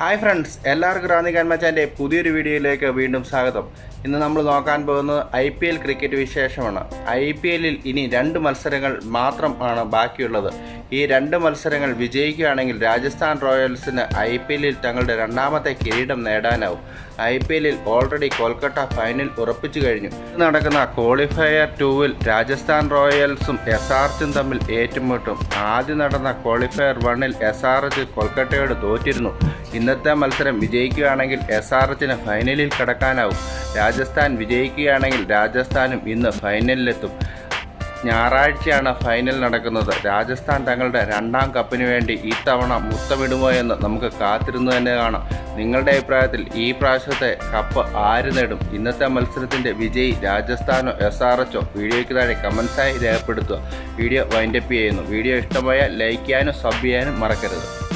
Hi friends എല്ലാവർക്കും റാന്നി കാൻമച്ചാന്റെ പുതിയൊരു വീഡിയോയിലേക്ക് വീണ്ടും സ്വാഗതം. ഇന്ന് നമ്മൾ നോക്കാൻ പോകുന്നത് ഐ പി എൽ ക്രിക്കറ്റ് വിശേഷമാണ്. ഐ പി എല്ലിൽ ഇനി രണ്ട് മത്സരങ്ങൾ മാത്രം ആണ് ബാക്കിയുള്ളത്. ഈ രണ്ട് മത്സരങ്ങൾ വിജയിക്കുകയാണെങ്കിൽ രാജസ്ഥാൻ റോയൽസിന് ഐ പി എല്ലിൽ തങ്ങളുടെ രണ്ടാമത്തെ കിരീടം നേടാനാവും. ഐ പി എല്ലിൽ ഓൾറെഡി കൊൽക്കത്ത ഫൈനൽ ഉറപ്പിച്ചു കഴിഞ്ഞു. ഇന്ന് നടക്കുന്ന ക്വാളിഫയർ ടൂവിൽ രാജസ്ഥാൻ റോയൽസും എസ് ആർ എച്ചും തമ്മിൽ ഏറ്റുമുട്ടും. ആദ്യം നടന്ന ക്വാളിഫയർ വണ്ണിൽ എസ് ആർ എച്ച് കൊൽക്കത്തയോട് തോറ്റിരുന്നു. ഇന്നത്തെ മത്സരം വിജയിക്കുകയാണെങ്കിൽ എസ് ആർ എച്ചിന് ഫൈനലിൽ കടക്കാനാവും. രാജസ്ഥാൻ വിജയിക്കുകയാണെങ്കിൽ രാജസ്ഥാനും ഇന്ന് ഫൈനലിലെത്തും ഞായറാഴ്ചയാണ് ഫൈനൽ നടക്കുന്നത്. രാജസ്ഥാൻ തങ്ങളുടെ രണ്ടാം കപ്പിന് വേണ്ടി ഈ തവണ മുത്തമിടുമോ എന്ന് നമുക്ക് കാത്തിരുന്നു തന്നെ കാണാം. നിങ്ങളുടെ അഭിപ്രായത്തിൽ ഈ പ്രാവശ്യത്തെ കപ്പ് ആര് നേടും? ഇന്നത്തെ മത്സരത്തിന്റെ വിജയി രാജസ്ഥാനോ എസ് ആർ എച്ചോ വീഡിയോയ്ക്ക് താഴെ കമൻസായി രേഖപ്പെടുത്തുക. വീഡിയോ വൈൻഡപ്പ് ചെയ്യുന്നു. വീഡിയോ ഇഷ്ടമായാൽ ലൈക്ക് ചെയ്യാനും സബ് ചെയ്യാനും മറക്കരുത്.